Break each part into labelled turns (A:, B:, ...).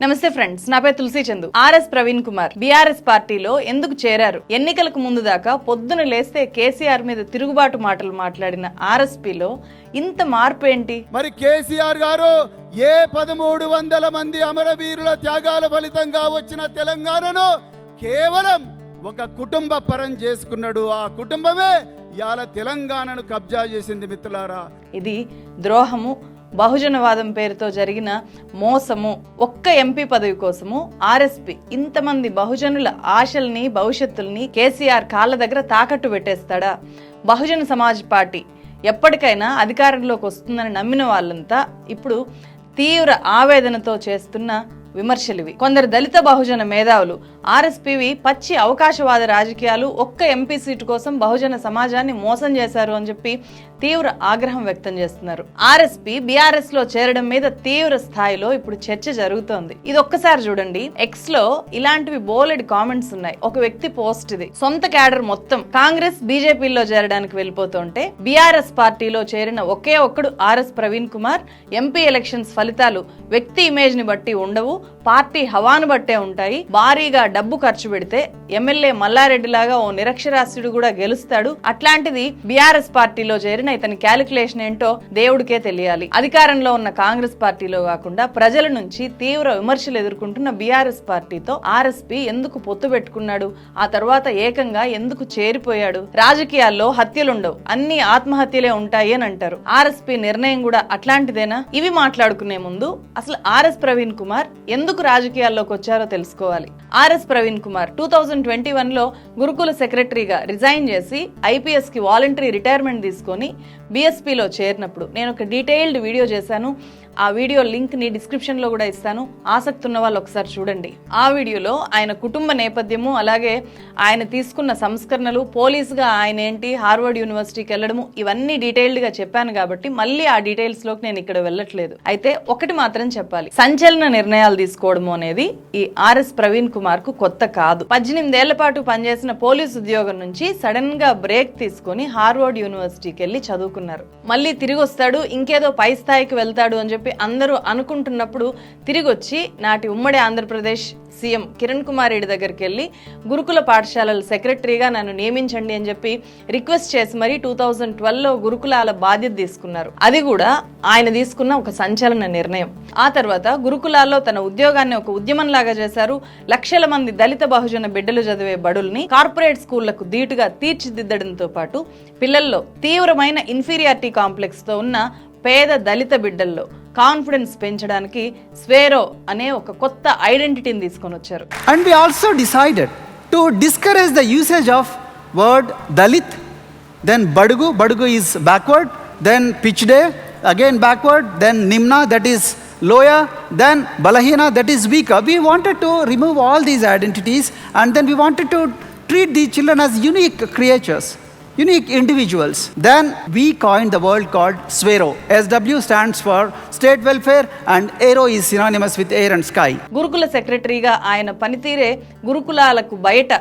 A: నమస్తే ఫ్రెండ్స్ నా పేరు తులసి చందు. ఆర్ఎస్ ప్రవీణ్ కుమార్. బీఆర్ఎస్ పార్టీలో ఎందుకు చేరారు? ఎన్నికలకు ముందు దాకా పొద్దున లేస్తే కేసీఆర్ మీద తిరుగుబాటు మాటలు మాట్లాడిన ఆర్ఎస్పీలో ఇంత మార్పు ఏంటి?
B: మరి కేసీఆర్ గారు ఏ పదమూడు వందల మంది అమరవీరుల త్యాగాల ఫలితంగా వచ్చిన తెలంగాణను కేవలం ఒక కుటుంబ పరం చేసుకున్నాడు. ఆ కుటుంబమే ఇవాళ తెలంగాణను కబ్జా చేసింది మిత్రులారా.
A: ఇది ద్రోహము బహుజనవాదం పేరుతో జరిగిన మోసము ఒక్క ఎంపీ పదవి కోసము ఆర్ఎస్పి ఇంతమంది బహుజనుల ఆశల్ని భవిష్యత్తుల్ని కేసీఆర్ కాళ్ళ దగ్గర తాకట్టు పెట్టేస్తాడా? బహుజన సమాజ్ పార్టీ ఎప్పటికైనా అధికారంలోకి వస్తుందని నమ్మిన వాళ్ళంతా ఇప్పుడు తీవ్ర ఆవేదనతో చేస్తున్న విమర్శలివి. కొందరు దళిత బహుజన మేధావులు ఆర్ఎస్పీవి పచ్చి అవకాశవాద రాజకీయాలు ఒక్క ఎంపీ సీటు కోసం బహుజన సమాజాన్ని మోసం చేశారు అని చెప్పి తీవ్ర ఆగ్రహం వ్యక్తం చేస్తున్నారు. ఆర్ఎస్పీ బీఆర్ఎస్లో చేరడం మీద తీవ్ర స్థాయిలో ఇప్పుడు చర్చ జరుగుతోంది. ఇది ఒక్కసారి చూడండి. ఎక్స్లో ఇలాంటివి బోలెడ్ కామెంట్స్ ఉన్నాయి. ఒక వ్యక్తి పోస్ట్ ఇది. సొంత క్యాడర్ మొత్తం కాంగ్రెస్ బీజేపీలో చేరడానికి వెళ్ళిపోతుంటే బీఆర్ఎస్ పార్టీలో చేరిన ఒకే ఒక్కడు RS Praveen Kumar. MP elections ఫలితాలు వ్యక్తి ఇమేజ్ని బట్టి ఉండవు. పార్టీ హవాను బట్టే ఉంటాయి. భారీగా డబ్బు ఖర్చు పెడితే ఎమ్మెల్యే మల్లారెడ్డి లాగా ఓ నిరక్షరాస్యుడు కూడా గెలుస్తాడు. అట్లాంటిది బీఆర్ఎస్ పార్టీలో చేరిన ఇతని క్యాలిక్యులేషన్ ఏంటో దేవుడికే తెలియాలి. అధికారంలో ఉన్న కాంగ్రెస్ పార్టీలో కాకుండా ప్రజల నుంచి తీవ్ర విమర్శలు ఎదుర్కొంటున్న బీఆర్ఎస్ పార్టీతో ఆర్ఎస్పీ ఎందుకు పొత్తు పెట్టుకున్నాడు? ఆ తర్వాత ఏకంగా ఎందుకు చేరిపోయాడు? రాజకీయాల్లో హత్యలుండవు. అన్ని ఆత్మహత్యలే ఉంటాయి అని అంటారు. ఆర్ఎస్పీ నిర్ణయం కూడా అట్లాంటిదేనా? ఇవి మాట్లాడుకునే ముందు అసలు ఆర్ఎస్ ప్రవీణ్ కుమార్ ఎందుకు రాజకీయాల్లోకి వచ్చారో తెలుసుకోవాలి. RS Praveen Kumar two thousand twenty వన్లో గురుకుల సెక్రటరీగా రిజైన్ చేసి ఐపీఎస్కి వాలంటరీ రిటైర్మెంట్ తీసుకొని బీఎస్పీలో చేరినప్పుడు నేను ఒక డీటెయిల్డ్ వీడియో చేశాను. ఆ వీడియో లింక్ని డిస్క్రిప్షన్లో కూడా ఇస్తాను. ఆసక్తి ఉన్న వాళ్ళు ఒకసారి చూడండి. ఆ వీడియోలో ఆయన కుటుంబ నేపథ్యము అలాగే ఆయన తీసుకున్న సంస్కరణలు పోలీసుగా ఆయన ఏంటి హార్వర్డ్ యూనివర్సిటీకి వెళ్ళడము ఇవన్నీ డీటెయిల్డ్గా చెప్పాను కాబట్టి మళ్ళీ ఆ డీటెయిల్స్లోకి నేను ఇక్కడ వెళ్ళట్లేదు. అయితే ఒకటి మాత్రం చెప్పాలి. సంచలన నిర్ణయాలు తీసుకోవడము అనేది ఈ ఆర్ఎస్ ప్రవీణ్ కుమార్కు కొత్త కాదు. పద్దెనిమిదేళ్ళ పాటు పనిచేసిన పోలీస్ ఉద్యోగం నుంచి సడన్గా బ్రేక్ తీసుకొని హార్వర్డ్ యూనివర్సిటీకి వెళ్ళి చదువుకున్నారు. మళ్ళీ తిరిగి వస్తాడు ఇంకేదో పై స్థాయికి వెళ్తాడు అని చెప్పి అందరూ అనుకుంటున్నప్పుడు తిరిగి వచ్చి నాటి ఉమ్మడి ఆంధ్రప్రదేశ్ సీఎం కిరణ్ కుమార్ రెడ్డి దగ్గరికి వెళ్ళి గురుకుల పాఠశాలల సెక్రటరీగా నన్ను నియమించండి అని చెప్పి రిక్వెస్ట్ చేసి మరి టూ థౌజండ్ ట్వెల్వ్లో గురుకులాల బాధ్యత తీసుకున్నారు. అది కూడా ఆయన తీసుకున్న ఒక సంచలన నిర్ణయం. ఆ తర్వాత గురుకులాల్లో తన ఉద్యోగాన్ని ఒక ఉద్యమంలాగా చేశారు. లక్షల మంది దళిత బహుజన బిడ్డలు చదివే బడుల్ని కార్పొరేట్ స్కూళ్ళకు ధీటుగా తీర్చిదిద్దడంతో పాటు పిల్లల్లో తీవ్రమైన ఇన్ఫీరియారిటీ కాంప్లెక్స్తో ఉన్న పేద దళిత బిడ్డల్లో కాన్ఫిడెన్స్ పెంచడానికి స్వేరో అనే ఒక కొత్త ఐడెంటిటీని తీసుకొని వచ్చారు.
C: And we also decided to discourage the usage of word Dalit then badugu badugu is backward then pichhade again backward then nimna that is lower then balahina that is weak we wanted to remove all these identities and then we wanted to treat the children as unique creatures Unique individuals. Then we coined the word called SWERO. SW stands for State Welfare, and Aero is synonymous with air and sky.
A: గురుకుల సెక్రటరీగా ఆయన పనితీరే గురుకులాలకు బయట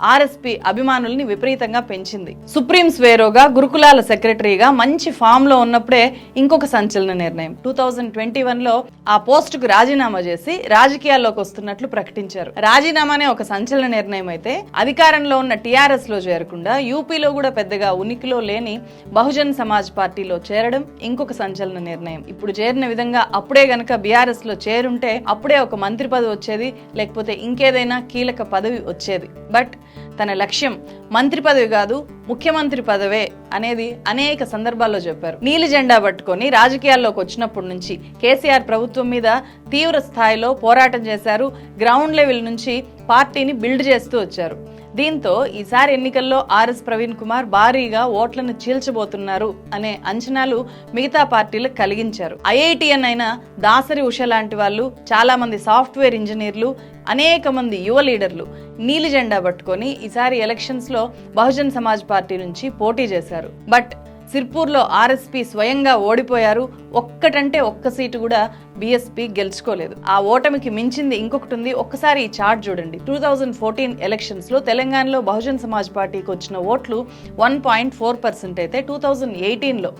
A: RSP అభిమానుల్ని విపరీతంగా పెంచింది. Supreme స్వేరోగా గురుకులాల సెక్రటరీగా మంచి ఫామ్లో ఉన్నప్పుడే ఇంకొక సంచలన నిర్ణయం. టూ థౌజండ్ ట్వంటీ వన్లో ఆ పోస్ట్కు రాజీనామా చేసి రాజకీయాల్లోకి వస్తున్నట్లు ప్రకటించారు. రాజీనామానే ఒక సంచలన నిర్ణయం అయితే అధికారంలో ఉన్న టీఆర్ఎస్లో చేరకుండా యూపీలో కూడా పెద్దగా ఉనికిలో లేని బహుజన్ సమాజ్ పార్టీలో చేరడం ఇంకొక సంచలన నిర్ణయం. ఇప్పుడు చేరిన విధంగా అప్పుడే గనక బీఆర్ఎస్లో చేరుంటే అప్పుడే ఒక మంత్రి పదవి వచ్చేది లేకపోతే ఇంకేదైనా కీలక పదవి వచ్చేది. బట్ తన లక్ష్యం మంత్రి పదవి కాదు ముఖ్యమంత్రి పదవే అనేది అనేక సందర్భాల్లో చెప్పారు. నీలి జెండా పట్టుకొని రాజకీయాల్లోకి వచ్చినప్పటి నుంచి కేసీఆర్ ప్రభుత్వం మీద తీవ్ర స్థాయిలో పోరాటం చేశారు. గ్రౌండ్ లెవెల్ నుంచి పార్టీని బిల్డ్ చేస్తూ వచ్చారు. దీంతో ఈసారి ఎన్నికల్లో ఆర్ఎస్ ప్రవీణ్ కుమార్ భారీగా ఓట్లను చీల్చబోతున్నారు అనే అంచనాలు మిగతా పార్టీలకు కలిగించారు. ఐఐటిఎన్ అయిన దాసరి ఉష లాంటి వాళ్ళు చాలా మంది సాఫ్ట్వేర్ ఇంజనీర్లు అనేక మంది యువ లీడర్లు నీలి జెండా పట్టుకొని ఈసారి ఎలక్షన్స్లో బహుజన్ సమాజ్ పార్టీ నుంచి పోటీ చేశారు. బట్ సిర్పూర్లో ఆర్ఎస్పీ స్వయంగా ఓడిపోయారు. ఒక్కటంటే ఒక్క సీటు కూడా బీఎస్పీ గెలుచుకోలేదు. ఆ ఓటమికి మించింది ఇంకొకటి ఉంది. ఒక్కసారి ఈ చార్ట్ చూడండి. టూ థౌజండ్ ఫోర్టీన్ ఎలక్షన్స్లో తెలంగాణలో బహుజన్ సమాజ్ పార్టీకి వచ్చిన ఓట్లు వన్ పాయింట్ ఫోర్ పర్సెంట్ అయితే టూ థౌజండ్ ఎయిటీన్లో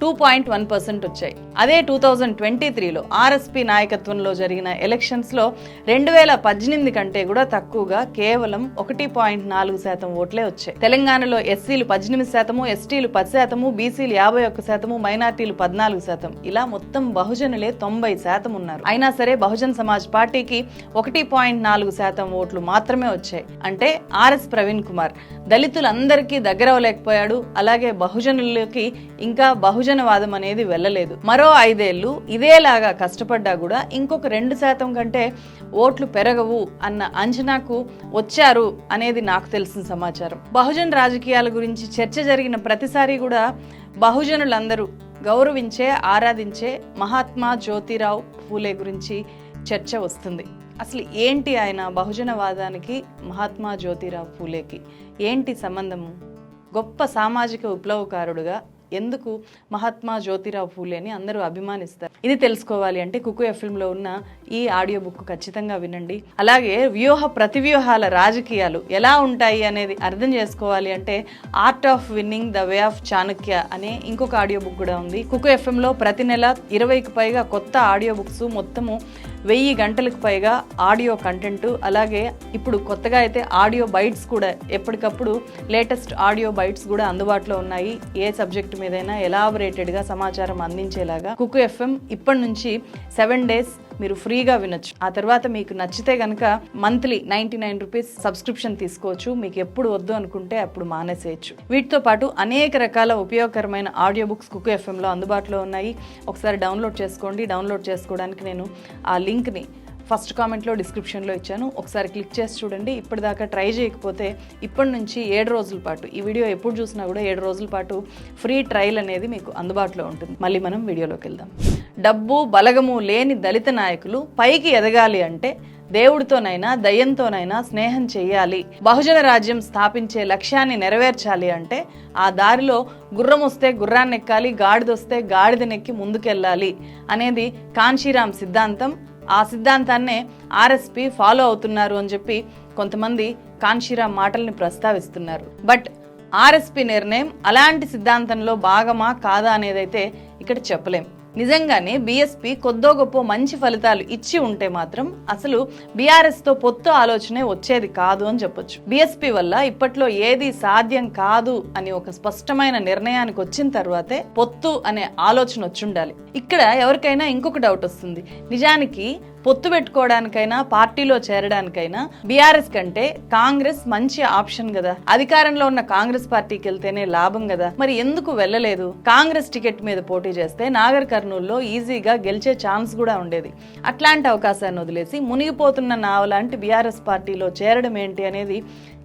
A: టూ పాయింట్ వన్ పర్సెంట్ వచ్చాయి. అదే టూ థౌజండ్ ట్వంటీ త్రీలో ఆర్ఎస్పీ నాయకత్వంలో జరిగిన ఎలక్షన్స్లో రెండు వేల పద్దెనిమిది కంటే కూడా తక్కువగా కేవలం ఒకటి పాయింట్ నాలుగు శాతం ఓట్లే వచ్చాయి. తెలంగాణలో ఎస్సీలు పద్దెనిమిది శాతము ఎస్టీలు పది శాతము బీసీలు యాభై ఒక్క శాతము మైనార్టీలు పద్నాలుగు శాతం. ఇలా మొత్తం బహుజనులే తొంభై శాతం ఉన్నారు. అయినా సరే బహుజన్ సమాజ్ పార్టీకి ఒకటి పాయింట్ నాలుగు శాతం ఓట్లు మాత్రమే వచ్చాయి. అంటే ఆర్ఎస్ ప్రవీణ్ కుమార్ దళితులందరికీ దగ్గర అవ్వలేకపోయాడు. అలాగే బహుజనులకి ఇంకా బహుజనవాదం అనేది వెళ్ళలేదు. మరో ఐదేళ్ళు ఇదేలాగా కష్టపడ్డా కూడా ఇంకొక రెండు శాతం కంటే ఓట్లు పెరగవు అన్న అంచనాకు వచ్చారు అనేది నాకు తెలిసిన సమాచారం. బహుజన్ రాజకీయాల గురించి చర్చ జరిగిన ప్రతిసారి కూడా బహుజనులందరూ గౌరవించే ఆరాధించే మహాత్మా జ్యోతిరావు ఫూలే గురించి చర్చ వస్తుంది. అసలు ఏంటి ఆయన బహుజనవాదానికి మహాత్మా జ్యోతిరావు ఫూలేకి ఏంటి సంబంధము? గొప్ప సామాజిక విప్లవకారుడుగా ఎందుకు మహాత్మా జ్యోతిరావు ఫూలేని అందరూ అభిమానిస్తారు. ఇది తెలుసుకోవాలి అంటే కుకు ఎఫ్ఎంలో ఉన్న ఈ ఆడియో బుక్ ఖచ్చితంగా వినండి. అలాగే వ్యూహ ప్రతివ్యూహాల రాజకీయాలు ఎలా ఉంటాయి అనేది అర్థం చేసుకోవాలి అంటే art of winning the way of Chanakya అనే ఇంకొక ఆడియో బుక్ కూడా ఉంది. కుకు ఎఫ్ఎంలో ప్రతి నెల ఇరవైకి పైగా కొత్త ఆడియో బుక్స్ మొత్తము వెయ్యి గంటలకు పైగా ఆడియో కంటెంట్ అలాగే ఇప్పుడు కొత్తగా అయితే ఆడియో బైట్స్ కూడా ఎప్పటికప్పుడు లేటెస్ట్ ఆడియో బైట్స్ కూడా అందుబాటులో ఉన్నాయి. ఏ సబ్జెక్ట్ మీదైనా ఎలాబరేటెడ్గా సమాచారం అందించేలాగా కుకు ఎఫ్ఎం ఇప్పటి నుంచి సెవెన్ డేస్ మీరు ఫ్రీగా వినొచ్చు. ఆ తర్వాత మీకు నచ్చితే కనుక monthly ninety nine rupees subscription తీసుకోవచ్చు. మీకు ఎప్పుడు వద్దు అనుకుంటే అప్పుడు మానేసేయచ్చు. వీటితో పాటు అనేక రకాల ఉపయోగకరమైన ఆడియో బుక్స్ కుక్ ఎఫ్ఎంలో అందుబాటులో ఉన్నాయి. ఒకసారి డౌన్లోడ్ చేసుకోండి. డౌన్లోడ్ చేసుకోవడానికి నేను ఆ లింక్ని ఫస్ట్ కామెంట్లో డిస్క్రిప్షన్లో ఇచ్చాను. ఒకసారి క్లిక్ చేసి చూడండి. ఇప్పటిదాకా ట్రై చేయకపోతే ఇప్పటి నుంచి ఏడు రోజుల పాటు ఈ వీడియో ఎప్పుడు చూసినా కూడా ఏడు రోజుల పాటు ఫ్రీ ట్రయల్ అనేది మీకు అందుబాటులో ఉంటుంది. మళ్ళీ మనం వీడియోలోకి వెళ్దాం. డబ్బు బలగము లేని దళిత నాయకులు పైకి ఎదగాలి అంటే దేవుడితోనైనా దయ్యంతోనైనా స్నేహం చేయాలి. బహుజన రాజ్యం స్థాపించే లక్ష్యాన్ని నెరవేర్చాలి అంటే ఆ దారిలో గుర్రం వస్తే గుర్రాన్ని ఎక్కాలి గాడిదొస్తే గాడిదనెక్కి ముందుకెళ్ళాలి అనేది కాంచీరామ్ సిద్ధాంతం. ఆ సిద్ధాంతాన్నే ఆర్ఎస్పి ఫాలో అవుతున్నారు అని చెప్పి కొంతమంది కాంశీరామ్ మాటల్ని ప్రస్తావిస్తున్నారు. బట్ ఆర్ఎస్పి నిర్ణయం అలాంటి సిద్ధాంతంలో భాగమా కాదా అనేదైతే ఇక్కడ చెప్పలేం. నిజంగానే బీఎస్పీ కొద్దో గొప్ప మంచి ఫలితాలు ఇచ్చి ఉంటే మాత్రం అసలు బీఆర్ఎస్తో పొత్తు ఆలోచనే వచ్చేది కాదు అని చెప్పొచ్చు. బీఎస్పీ వల్ల ఇప్పట్లో ఏది సాధ్యం కాదు అని ఒక స్పష్టమైన నిర్ణయానికి వచ్చిన తర్వాతే పొత్తు అనే ఆలోచన వచ్చుండాలి. ఇక్కడ ఎవరికైనా ఇంకొక డౌట్ వస్తుంది. నిజానికి పొత్తు పెట్టుకోవడానికైనా పార్టీలో చేరడానికైనా బీఆర్ఎస్ కంటే కాంగ్రెస్ మంచి ఆప్షన్ కదా అధికారంలో ఉన్న కాంగ్రెస్ పార్టీకి వెళ్తేనే లాభం కదా మరి ఎందుకు వెళ్ళలేదు? కాంగ్రెస్ టికెట్ మీద పోటీ చేస్తే నాగర్ కర్నూల్లో ఈజీగా గెలిచే ఛాన్స్ కూడా ఉండేది. అట్లాంటి అవకాశాన్ని వదిలేసి మునిగిపోతున్న నావ లాంటి బీఆర్ఎస్ పార్టీలో చేరడం ఏంటి అనేది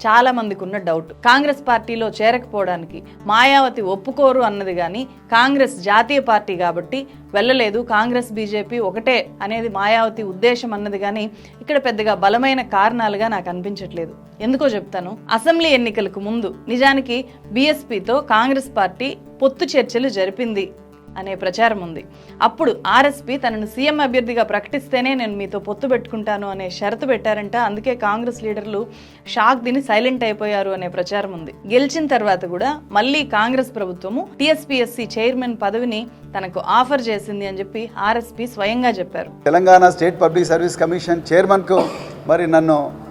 A: చాలా మందికి ఉన్న డౌట్ కాంగ్రెస్ పార్టీలో చేరకపోవడానికి మాయావతి ఒప్పుకోరు అన్నది కానీ కాంగ్రెస్ జాతీయ పార్టీ కాబట్టి వెళ్ళలేదు. కాంగ్రెస్ బీజేపీ ఒకటే అనేది మాయావతి ఉద్దేశం అన్నది కానీ ఇక్కడ పెద్దగా బలమైన కారణాలుగా నాకు అనిపించట్లేదు. ఎందుకో చెప్తాను. అసెంబ్లీ ఎన్నికలకు ముందు నిజానికి బీఎస్పీతో కాంగ్రెస్ పార్టీ పొత్తు చర్చలు జరిపింది. అనే ప్రచారం ఉంది. అప్పుడు ఆర్ఎస్పీ తనను సీఎం అభ్యర్థిగా ప్రకటిస్తేనే నేను మీతో పొత్తు పెట్టుకుంటాను అనే షరతు పెట్టారంట. అందుకే కాంగ్రెస్ లీడర్లు షాక్ దిని సైలెంట్ అయిపోయారు అనే ప్రచారం ఉంది. గెలిచిన తర్వాత కూడా మళ్ళీ కాంగ్రెస్ ప్రభుత్వము టీఎస్పీఎస్సీ చైర్మన్ పదవిని తనకు ఆఫర్ చేసింది అని చెప్పి ఆర్ఎస్పీ స్వయంగా చెప్పారు.
B: Telangana state public service commission చైర్మన్కు మరి నన్ను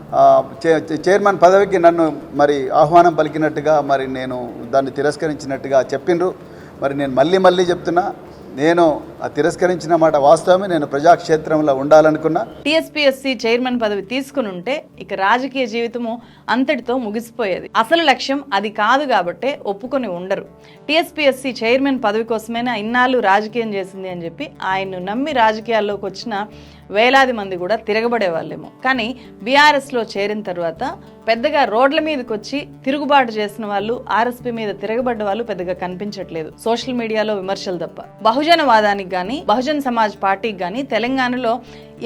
B: చే- చైర్మన్ పదవికి నన్ను మరి ఆహ్వానం పలికినట్టుగా మరి నేను దాన్ని తిరస్కరించినట్టుగా చెప్పిండ్రు. మరి నేను మళ్ళీ మళ్ళీ చెప్తున్నా నేను ఆ తిరస్కరించిన మాట వాస్తవమే నేను ప్రజాక్షేత్రంలో ఉండాలనుకున్నా.
A: టీఎస్పీఎస్సీ చైర్మన్ పదవి తీసుకుని ఉంటే ఇక రాజకీయ జీవితము అంతటితో ముగిసిపోయేది. అసలు లక్ష్యం అది కాదు కాబట్టే ఒప్పుకొని ఉండరు. టీఎస్పీఎస్సీ చైర్మన్ పదవి కోసమైనా ఇన్నాళ్ళు రాజకీయం చేసింది అని చెప్పి ఆయన్ను నమ్మి రాజకీయాల్లోకి వచ్చిన వేలాది మంది కూడా తిరగబడే వాళ్ళేమో కానీ బీఆర్ఎస్లో చేరిన తర్వాత పెద్దగా రోడ్ల మీదకి వచ్చి తిరుగుబాటు చేసిన వాళ్ళు ఆర్ఎస్పీ మీద తిరగబడ్డ వాళ్ళు పెద్దగా కనిపించట్లేదు. సోషల్ మీడియాలో విమర్శలు తప్ప. బహుజనవాదానికి గాని బహుజన్ సమాజ్ పార్టీకి గాని తెలంగాణలో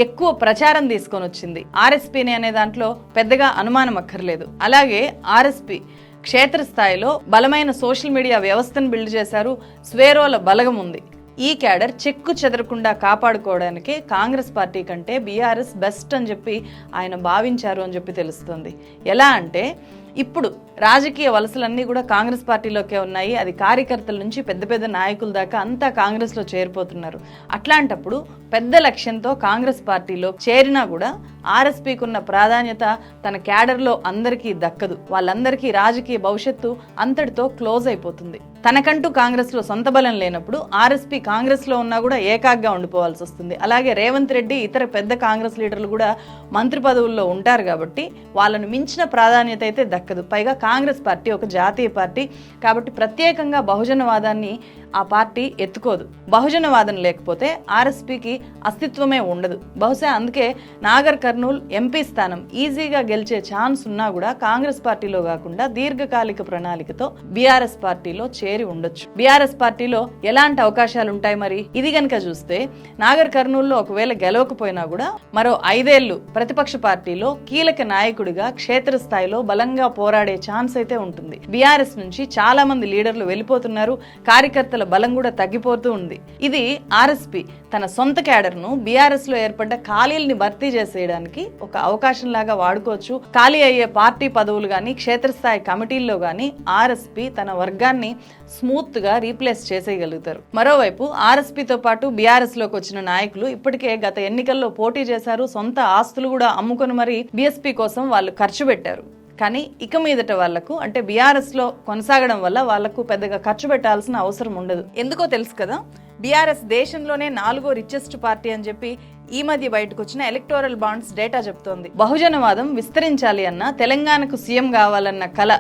A: ఎక్కువ ప్రచారం తీసుకొని వచ్చింది. ఆర్ఎస్పీని అనే దాంట్లో పెద్దగా అనుమానం అక్కర్లేదు. అలాగే ఆర్ఎస్పీ క్షేత్రస్థాయిలో బలమైన సోషల్ మీడియా వ్యవస్థను బిల్డ్ చేశారు. స్వేరోల బలగం ఉంది. ఈ క్యాడర్ చెక్కు చెదరకుండా కాపాడుకోవడానికి కాంగ్రెస్ పార్టీ కంటే బీఆర్ఎస్ బెస్ట్ అని చెప్పి ఆయన భావించారు అని చెప్పి తెలుస్తుంది. ఎలా అంటే ఇప్పుడు రాజకీయ వలసలన్నీ కూడా కాంగ్రెస్ పార్టీలోకే ఉన్నాయి. అది కార్యకర్తల నుంచి పెద్ద పెద్ద నాయకుల దాకా అంతా కాంగ్రెస్లో చేరిపోతున్నారు. అట్లాంటప్పుడు పెద్ద లక్ష్యంతో కాంగ్రెస్ పార్టీలో చేరినా కూడా ఆర్ఎస్పీకి ఉన్న ప్రాధాన్యత తన క్యాడర్లో అందరికీ దక్కదు. వాళ్ళందరికీ రాజకీయ భవిష్యత్తు అంతటితో క్లోజ్ అయిపోతుంది. తనకంటూ కాంగ్రెస్లో సొంత బలం లేనప్పుడు ఆర్ఎస్పీ కాంగ్రెస్లో ఉన్నా కూడా ఏకాగ్గా ఉండిపోవాల్సి వస్తుంది. అలాగే రేవంత్ రెడ్డి ఇతర పెద్ద కాంగ్రెస్ లీడర్లు కూడా మంత్రి పదవుల్లో ఉంటారు కాబట్టి వాళ్ళను మించిన ప్రాధాన్యత అయితే దక్కదు. పైగా కాంగ్రెస్ పార్టీ ఒక జాతీయ పార్టీ కాబట్టి ప్రత్యేకంగా బహుజనవాదాన్ని ఆ పార్టీ ఎత్తుకోదు. బహుజనవాదం లేకపోతే ఆర్ఎస్పీకి అస్తిత్వమే ఉండదు. బహుశా అందుకే నాగర్ కర్నూల్ ఎంపీ స్థానం ఈజీగా గెలిచే ఛాన్స్ ఉన్నా కూడా కాంగ్రెస్ పార్టీలో కాకుండా దీర్ఘకాలిక ప్రణాళికతో బీఆర్ఎస్ పార్టీలో చేరి ఉండొచ్చు. బీఆర్ఎస్ పార్టీలో ఎలాంటి అవకాశాలు ఉంటాయి మరి? ఇది గనక చూస్తే నాగర్ కర్నూల్లో ఒకవేళ గెలవకపోయినా కూడా మరో ఐదేళ్ళు ప్రతిపక్ష పార్టీలో కీలక నాయకుడిగా క్షేత్రస్థాయిలో బలంగా పోరాడే ఛాన్స్ అయితే ఉంటుంది. బీఆర్ఎస్ నుంచి చాలా మంది లీడర్లు వెళ్ళిపోతున్నారు. కార్యకర్తల బలం కూడా తగ్గిపోతూ ఉంది. ఇది ఆర్ఎస్పి తన సొంత క్యాడర్ను బీఆర్ఎస్లో ఏర్పడ్డ ఖాళీల్ని భర్తీ చేసేయడానికి ఒక అవకాశం లాగా వాడుకోవచ్చు. ఖాళీ అయ్యే పార్టీ పదవులు కానీ క్షేత్రస్థాయి కమిటీల్లో కానీ ఆర్ఎస్పి తన వర్గాన్ని స్మూత్గా రీప్లేస్ చేసేయగలుగుతారు. మరోవైపు ఆర్ఎస్పితో పాటు బీఆర్ఎస్లోకి వచ్చిన నాయకులు ఇప్పటికే గత ఎన్నికల్లో పోటీ చేశారు. సొంత ఆస్తులు కూడా అమ్ముకొని మరి బీఎస్పీ కోసం వాళ్ళు ఖర్చు పెట్టారు. కానీ ఇక మీదట వాళ్ళకు అంటే బీఆర్ఎస్లో కొనసాగడం వల్ల వాళ్ళకు పెద్దగా ఖర్చు పెట్టాల్సిన అవసరం ఉండదు. ఎందుకో తెలుసు కదా బీఆర్ఎస్ దేశంలోనే నాలుగో రిచెస్ట్ పార్టీ అని చెప్పి ఈ మధ్య బయటకు వచ్చిన ఎలక్టోరల్ బాండ్స్ డేటా చెప్తోంది. బహుజనవాదం విస్తరించాలి అన్న తెలంగాణకు సీఎం కావాలన్న కల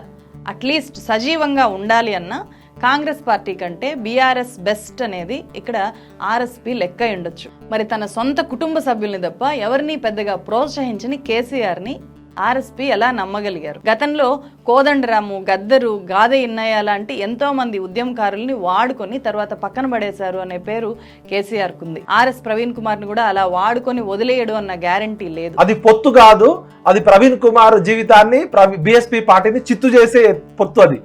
A: అట్లీస్ట్ సజీవంగా ఉండాలి అన్న కాంగ్రెస్ పార్టీ కంటే బీఆర్ఎస్ బెస్ట్ అనేది ఇక్కడ ఆర్ఎస్పీ లెక్క ఉండొచ్చు. మరి తన సొంత కుటుంబ సభ్యుల్ని తప్ప ఎవరిని పెద్దగా ప్రోత్సహించని కేసీఆర్ని ఆర్ఎస్పీ ఎలా నమ్మగలిగారు? గతంలో కోదండరాము గద్దరు గాదె ఇన్నయ్య లాంటి ఎంతో మంది ఉద్యమకారుల్ని వాడుకొని తర్వాత పక్కన పడేశారు అనే పేరు కేసీఆర్ కుంది. ఆర్ఎస్ ప్రవీణ్ కుమార్ని కూడా అలా వాడుకొని వదిలేయడు అన్న గ్యారంటీ లేదు.
D: అది పొత్తు కాదు అది ప్రవీణ్ కుమార్ జీవితాన్ని బిఎస్పి పార్టీని చిత్తు చేసే పొత్తు అది.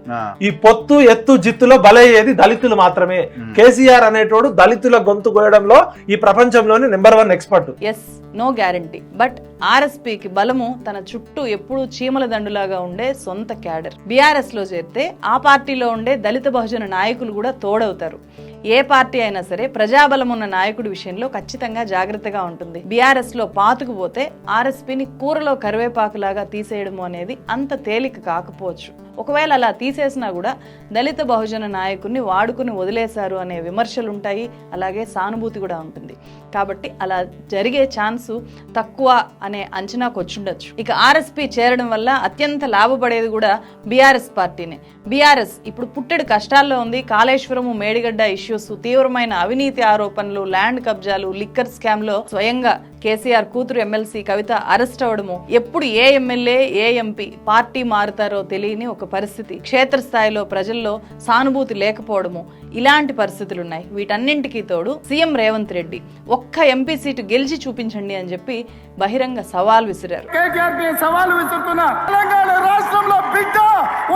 D: ఈ పొత్తు ఎత్తు జిత్తులో బలయ్యేది దళితులు మాత్రమే. కేసీఆర్ అనేటోడు దళితుల గొంతు కోయడంలో ఈ ప్రపంచంలోనే number one expert.
A: Yes no guarantee but ఆర్ఎస్పీకి బలము తన చుట్టూ ఎప్పుడూ చీమల దండులాగా ఉండే సొంత క్యాడర్. బీఆర్ఎస్లో చేరితే ఆ పార్టీలో ఉండే దళిత బహుజన నాయకులు కూడా తోడవుతారు. ఏ పార్టీ అయినా సరే ప్రజాబలం ఉన్న నాయకుడి విషయంలో ఖచ్చితంగా జాగ్రత్తగా ఉంటుంది. బీఆర్ఎస్లో పాతుకుపోతే ఆర్ఎస్పీని కూరలో కరివేపాకులాగా తీసేయడము అనేది అంత తేలిక కాకపోవచ్చు. ఒకవేళ అలా తీసేసినా కూడా దళిత బహుజన నాయకుడిని వాడుకుని వదిలేశారు అనే విమర్శలు ఉంటాయి. అలాగే సానుభూతి కూడా ఉంటుంది. కాబట్టి అలా జరిగే ఛాన్సు తక్కువ అనే అంచనాకు వచ్చుండొచ్చు ఇక ఆర్ఎస్పీ చేరడం వల్ల అత్యంత లాభపడేది కూడా బీఆర్ఎస్ పార్టీనే. బీఆర్ఎస్ ఇప్పుడు పుట్టెడు కష్టాల్లో ఉంది. కాళేశ్వరము మేడిగడ్డ ఇష్యూస్ తీవ్రమైన అవినీతి ఆరోపణలు ల్యాండ్ కబ్జాలు లిక్కర్ స్కామ్లో స్వయంగా కేసీఆర్ కూతురు ఎమ్మెల్సీ కవిత అరెస్ట్ అవ్వడము ఎప్పుడు ఏ ఎమ్మెల్యే ఏ ఎంపీ పార్టీ మారుతారో తెలియని ఒక పరిస్థితి. క్షేత్రస్థాయిలో ప్రజల్లో సానుభూతి లేకపోవడము. ఇలాంటి పరిస్థితులు ఉన్నాయి వీటన్నింటికీ తోడు సీఎం రేవంత్ రెడ్డి. ఒక్క ఎంపీ సీటు గెలిచి చూపించండి అని చెప్పి బహిరంగ సవాల్ విసిరారు.
E: కేటీఆర్కి సవాలు విసురుతున్నా. తెలంగాణ రాష్ట్రంలో బిడ్డ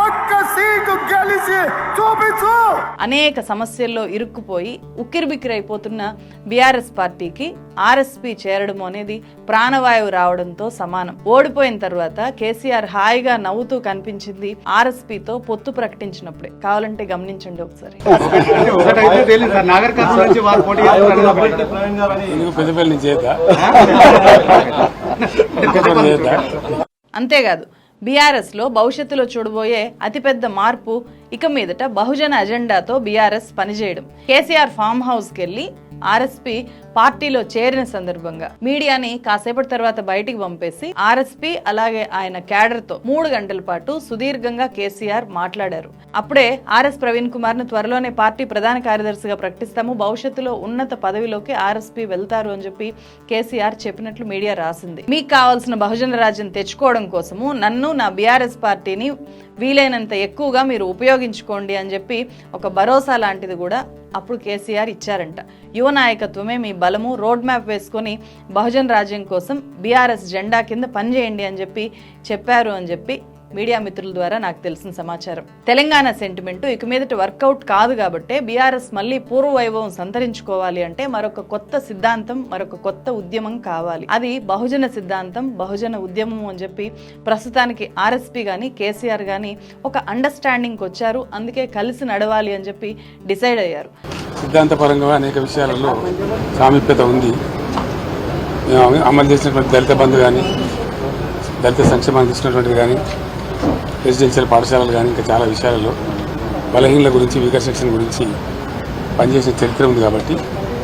E: ఒక్క సీటు గెలిచి చూపించు.
A: అనేక సమస్యల్లో ఇరుక్కుపోయి ఉక్కిరిబిక్కిరైపోతున్న బీఆర్ఎస్ పార్టీకి ఆర్ఎస్పీ చేరడం అనేది ప్రాణవాయువు రావడంతో సమానం. ఓడిపోయిన తర్వాత కేసీఆర్ హాయిగా నవ్వుతూ కనిపించింది ఆర్ఎస్పీతో పొత్తు ప్రకటించినప్పుడే. కావాలంటే గమనించండి ఒకసారి. అంతేకాదు బీఆర్ఎస్లో భవిష్యత్తులో చూడబోయే అతిపెద్ద మార్పు ఇక మీదట బహుజన అజెండాతో బీఆర్ఎస్ పనిచేయడం. కేసీఆర్ ఫామ్ హౌస్కి వెళ్ళి ఆర్ఎస్పీ పార్టీలో చేరిన సందర్భంగా మీడియాని కాసేపటి తర్వాత బయటికి పంపేసి ఆర్ఎస్పీ అలాగే ఆయన క్యాడర్తో మూడు గంటల పాటు సుదీర్ఘంగా కేసీఆర్ మాట్లాడారు. అప్పుడే ఆర్ఎస్ ప్రవీణ్ కుమార్ను త్వరలోనే పార్టీ ప్రధాన కార్యదర్శిగా ప్రకటిస్తాము భవిష్యత్తులో ఉన్నత పదవిలోకి ఆర్ఎస్పీ వెళ్తారు అని చెప్పి కేసీఆర్ చెప్పినట్లు మీడియా రాసింది. మీకు కావాల్సిన బహుజన రాజ్యం తెచ్చుకోవడం కోసము నన్ను నా బీఆర్ఎస్ పార్టీని వీలైనంత ఎక్కువగా మీరు ఉపయోగించుకోండి అని చెప్పి ఒక భరోసా లాంటిది కూడా అప్పుడు కేసీఆర్ ఇచ్చారంట. యువ నాయకత్వమే మీ బలము రోడ్ మ్యాప్ వేసుకొని బహుజన్ రాజ్యం కోసం బీఆర్ఎస్ జెండా కింద పనిచేయండి అని చెప్పి చెప్పారు అని చెప్పి మీడియా మిత్రుల ద్వారా నాకు తెలిసిన సమాచారం. తెలంగాణ సెంటిమెంట్ ఇక మీదట వర్కౌట్ కాదు కాబట్టి బీఆర్ఎస్ మళ్ళీ పూర్వ వైభవం సంతరించుకోవాలి అంటే మరొక కొత్త సిద్ధాంతం మరొక కొత్త ఉద్యమం కావాలి. అది బహుజన సిద్ధాంతం బహుజన ఉద్యమం అని చెప్పి ప్రస్తుతానికి ఆర్ఎస్పీ కానీ కేసీఆర్ కానీ ఒక అండర్స్టాండింగ్కి వచ్చారు అందుకే కలిసి నడవాలి అని చెప్పి డిసైడ్ అయ్యారు.
F: సిద్ధాంతపరంగా అనేక విషయాలలో సామీప్యత ఉంది. మేము అమలు చేసినటువంటి దళిత బంధు కానీ దళిత సంక్షేమానికి ఇచ్చినటువంటిది కానీ రెసిడెన్షియల్ పాఠశాలలు కానీ ఇంకా చాలా విషయాలలో బలహీనల గురించి వీకర్ సెక్షన్ గురించి పనిచేసిన చరిత్ర ఉంది కాబట్టి.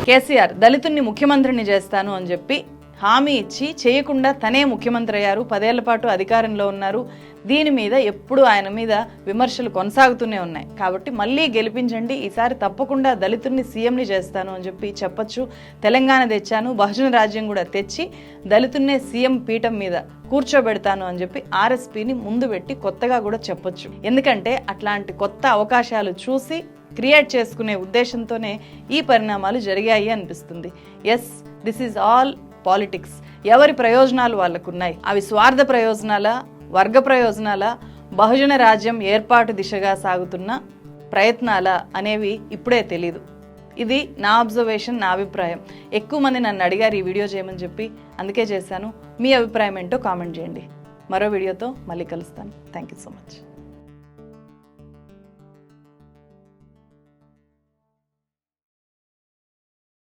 A: కేసీఆర్ దళితుణ్ణి ముఖ్యమంత్రిని చేస్తాను అని చెప్పి హామీ ఇచ్చి చేయకుండా తనే ముఖ్యమంత్రి అయ్యారు. పదేళ్ళ పాటు అధికారంలో ఉన్నారు. దీని మీద ఎప్పుడు ఆయన మీద విమర్శలు కొనసాగుతూనే ఉన్నాయి. కాబట్టి మళ్ళీ గెలిపించండి. ఈసారి తప్పకుండా దళితుల్ని సీఎంని చేస్తాను అని చెప్పి చెప్పొచ్చు. తెలంగాణ తెచ్చాను. బహుజన రాజ్యం కూడా తెచ్చి దళితున్నే సీఎం పీఠం మీద కూర్చోబెడతాను అని చెప్పి ఆర్ఎస్పీని ముందు పెట్టి కొత్తగా కూడా చెప్పొచ్చు. ఎందుకంటే అట్లాంటి కొత్త అవకాశాలు చూసి క్రియేట్ చేసుకునే ఉద్దేశంతోనే ఈ పరిణామాలు జరిగాయి అనిపిస్తుంది. Yes this is all politics. ఎవరి ప్రయోజనాలు వాళ్ళకున్నాయి? అవి స్వార్థ ప్రయోజనాల? వర్గ ప్రయోజనాల? బహుజన రాజ్యం ఏర్పాటు దిశగా సాగుతున్న ప్రయత్నాల అనేవి ఇప్పుడే తెలీదు. ఇది నా అబ్జర్వేషన్ నా అభిప్రాయం. ఎక్కువ మంది నన్ను అడిగారు ఈ వీడియో చేయమని చెప్పి. అందుకే చేశాను. మీ అభిప్రాయం ఏంటో కామెంట్ చేయండి. మరో వీడియోతో మళ్ళీ కలుస్తాను. Thank you so much